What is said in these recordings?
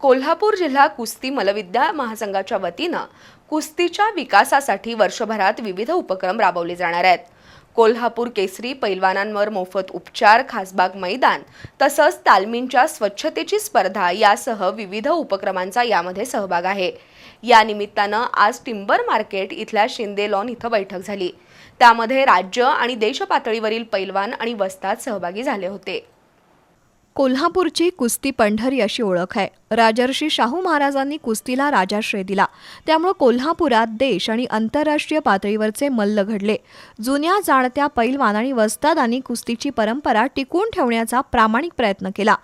कोल्हापूर जिल्हा कुस्ती मलविद्या महासंघाच्या वतीनं कुस्तीच्या विकासासाठी वर्षभरात विविध उपक्रम राबवले जाणार आहेत. कोल्हापूर केसरी पैलवानांवर मोफत उपचार खासबाग मैदान तसंच तालमींच्या स्वच्छतेची स्पर्धा यासह विविध उपक्रमांचा यामध्ये सहभाग आहे. या निमित्तानं आज टिंबर मार्केट इथल्या शिंदे लॉन इथं बैठक झाली. त्यामध्ये राज्य आणि देश पातळीवरील पैलवान आणि वस्ताद सहभागी झाले होते. कोल्हापूरची कुस्ती पंढरी अशी ओळख आहे. राजर्षी शाहू महाराजांनी कुस्तीला राजाश्रय दिला. त्यामुळे कोल्हापुरात देश आणि आंतरराष्ट्रीय पातळीवरचे मल्ल घडले. जुन्या जाणत्या पैलवान आणि वस्तादांनी कुस्तीची परंपरा टिकून ठेवण्याचा प्रामाणिक प्रयत्न केला.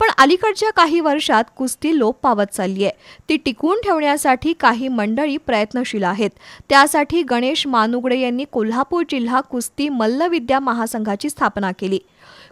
पण अलीकडच्या काही वर्षात कुस्ती लोप पावत चालली आहे ती टिकवून ठेवण्यासाठी काही मंडळी प्रयत्नशील आहेत. त्यासाठी गणेश मानुगडे यांनी कोल्हापूर जिल्हा कुस्ती मल्लविद्या महासंघाची स्थापना केली.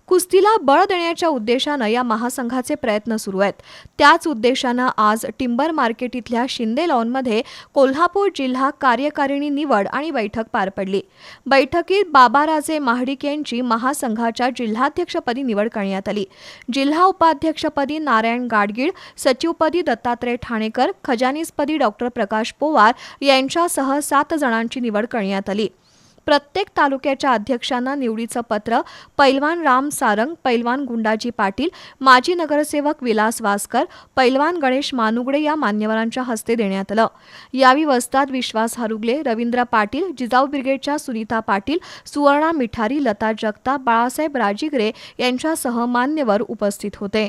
कुस्तीला बळ देण्याच्या उद्देशानं या महासंघाचे प्रयत्न सुरू आहेत. त्याच याच उद्देशानं आज टिंबर मार्केट इथल्या शिंदे लॉनमध्ये कोल्हापूर जिल्हा कार्यकारिणी निवड आणि बैठक पार पडली. बैठकीत बाबाराजे महाडिक यांची महासंघाच्या जिल्हाध्यक्षपदी निवड करण्यात आली. जिल्हा उपाध्यक्षपदी नारायण गाडगीळ सचिवपदी दत्तात्रय ठाणेकर खजानीसपदी डॉक्टर प्रकाश पोवार यांच्यासह सात जणांची निवड करण्यात आली. प्रत्येक तालुक्याच्या अध्यक्षांना निवडीचं पत्र पैलवान राम सारंग पैलवान गुंडाजी पाटील माजी नगरसेवक विलास वासकर पैलवान गणेश मानुगडे या मान्यवरांच्या हस्ते देण्यात आलं. यावेळी वस्ताद विश्वास हरुगले रवींद्र पाटील जिजाऊ ब्रिगेडच्या सुनीता पाटील सुवर्णा मिठारी लता जगताप बाळासाहेब राजिगरे यांच्यासह मान्यवर उपस्थित होते.